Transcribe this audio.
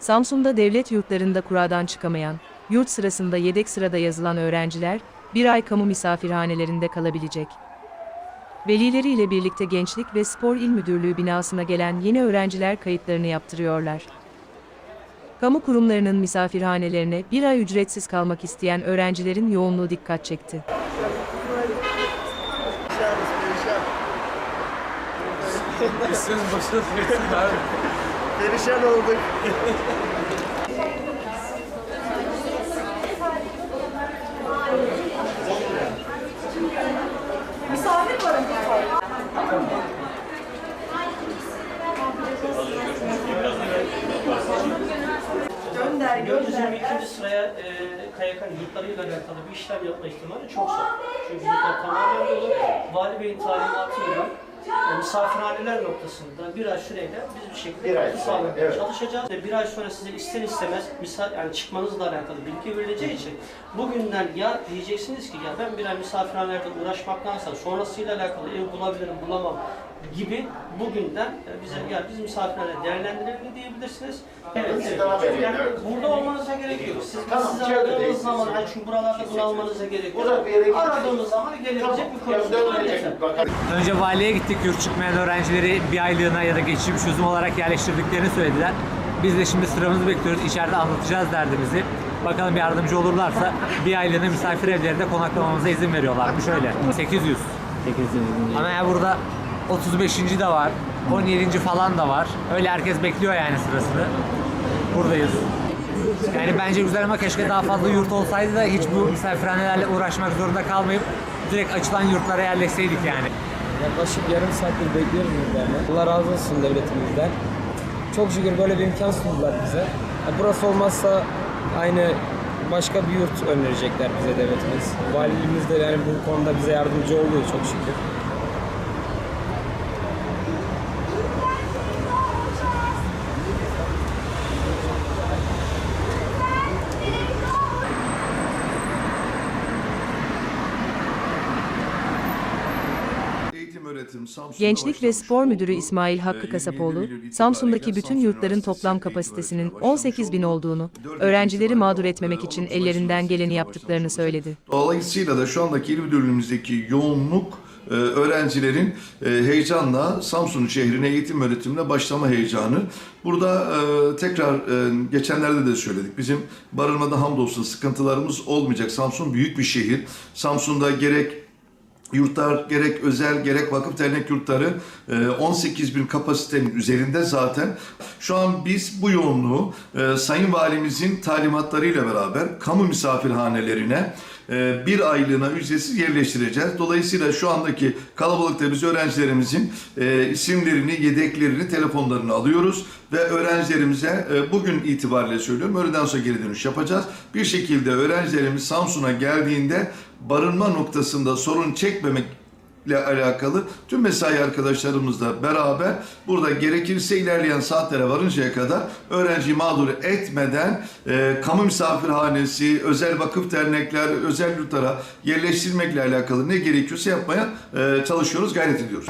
Samsun'da devlet yurtlarında kuradan çıkamayan, yurt sırasında yedek sırada yazılan öğrenciler, bir ay kamu misafirhanelerinde kalabilecek. Velileriyle birlikte Gençlik ve Spor İl Müdürlüğü binasına gelen yeni öğrenciler kayıtlarını yaptırıyorlar. Kamu kurumlarının misafirhanelerine bir ay ücretsiz kalmak isteyen öğrencilerin yoğunluğu dikkat çekti. İşsiz başına Perişan olduk. Gördüğünüz gibi ikinci sıraya e, KYK yurtlarıyla alakalı bir işlem yapma ihtimali çok zor. Çünkü yurtlar tamamen dolu. Vali Bey'in talimatıyla misafirhaneler noktasında bir ay süreyle biz bir şekilde Bir ay sağlamaya evet. çalışacağız. Ve bir ay sonra size ister istemez misal yani çıkmanızla alakalı bilgi verileceği için bugünden ya diyeceksiniz ki ya ben bir ay misafirhanelerde uğraşmaktansa sonrasıyla alakalı ev bulabilirim bulamam gibi bugünden e, bize ya biz misafirhane değerlendirelim diyebilirsiniz. Evet, Biz evet. Yani burada olmanıza gerek yok. Siz Tamam, aradığımız değilsiniz. zaman, hani çünkü buralarda bunalmanıza gerek yok. Aradığımız zaman gelebilecek bir konuşma. Önce valiye gittik yurt çıkmayan öğrencileri bir aylığına ya da geçici çözüm olarak yerleştirdiklerini söylediler. Biz de şimdi sıramızı bekliyoruz. İçeride anlatacağız derdimizi. Bakalım yardımcı olurlarsa bir aylığına misafir evlerinde konaklamamıza izin veriyorlarmış öyle. 800. 800. Ama ya burada 35. de var. 17. falan da var. Öyle herkes bekliyor yani sırasını. Buradayız. Yani bence güzel ama keşke daha fazla yurt olsaydı da hiç bu misafirhanelerle uğraşmak zorunda kalmayıp direkt açılan yurtlara yerleşseydik yani. Yaklaşık yarım saattir bekliyoruz burada yani. Allah razı olsun devletimizden. Çok şükür böyle bir imkan sundular bize. Ya burası olmazsa aynı başka bir yurt önerecekler bize devletimiz. Valiliğimiz de yani bu konuda bize yardımcı oluyor çok şükür. Eğitim öğretim Samsun'da Gençlik ve Spor Müdürü İsmail Hakkı 27 Kasapoğlu, Samsun'daki bütün yurtların toplam kapasitesinin öğretime başlamış 18 bin olduğu olduğunu, öğrencileri mağdur etmemek için ellerinden geleni yaptıklarını söyledi. Dolayısıyla da şu andaki il müdürlüğümüzdeki yoğunluk e, öğrencilerin e, heyecanla Samsun şehrine eğitim öğretimine başlama heyecanı. Burada e, tekrar geçenlerde de söyledik. Bizim barınmada hamdolsun sıkıntılarımız olmayacak. Samsun büyük bir şehir. Samsun'da gerek Yurtlar gerek özel gerek vakıf dernek yurtları e, 18 bin kapasitenin üzerinde zaten. Şu an biz bu yoğunluğu e, Sayın Valimizin talimatlarıyla beraber kamu misafirhanelerine e, bir aylığına ücretsiz yerleştireceğiz. Dolayısıyla şu andaki kalabalıkta biz öğrencilerimizin e, isimlerini, yedeklerini, telefonlarını alıyoruz ve öğrencilerimize e, bugün itibariyle söylüyorum öğleden sonra geri dönüş yapacağız. Bir şekilde öğrencilerimiz Samsun'a geldiğinde barınma noktasında sorun çekmemek ile alakalı tüm mesai arkadaşlarımızla beraber burada gerekirse ilerleyen saatlere varıncaya kadar öğrenciyi mağdur etmeden e, kamu misafirhanesi, özel vakıf dernekler, özel yurtlara yerleştirmekle alakalı ne gerekiyorsa yapmaya e, çalışıyoruz, gayret ediyoruz.